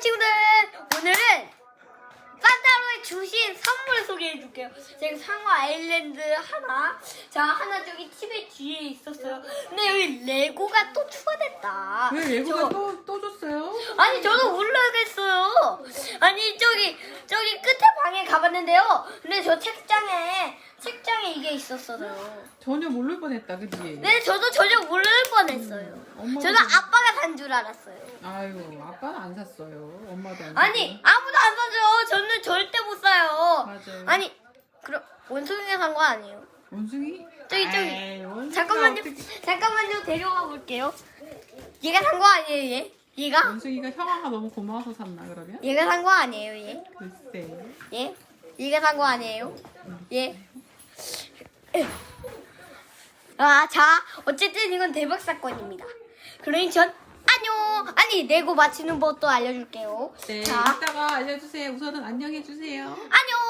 친구들 오늘은 산타로에 주신 선물 소개해 줄게요. 제가 상어 아일랜드 하나, 자 하나 저기 집에 뒤에 있었어요. 근데 여기 레고가 또 추가됐다. 왜 레고가 저- 또, 또 줬어요? 아니 저도 모르겠어요. 아니 저기 저기 끝에 방에 가봤는데요. 근데 저 책장에 책장에 이게 있었어요. 전혀 모를 뻔했다, 그지? 네 저도 전혀 모를 뻔했어요. 엄마도 저는 좀- 아빠가 산 줄 알았어요. 아유, 아빠는 안 샀어요. 엄마도 안 아니 사고. 아무도 안 사죠. 저는 절대 못 사요. 맞아요. 아니 그럼 원숭이가 산 거 아니에요? 원숭이? 저기, 저기. 원숭이가 잠깐만요. 어떻게- 잠깐만요. 데려가 볼게요. 얘가 산 거 아니에요, 얘? 얘가? 원숭이가 형아가 너무 고마워서 샀나, 그러면? 얘가 산 거 아니에요, 얘? 글쎄. 얘? 얘가 산거 아니에요? 얘? 아, 자, 어쨌든 이건 대박 사건입니다. 그러니 전 안녕. 아니 레고 맞히는 법도 알려줄게요. 네, 자, 이따가 알려주세요. 우선은 안녕해주세요. 안녕.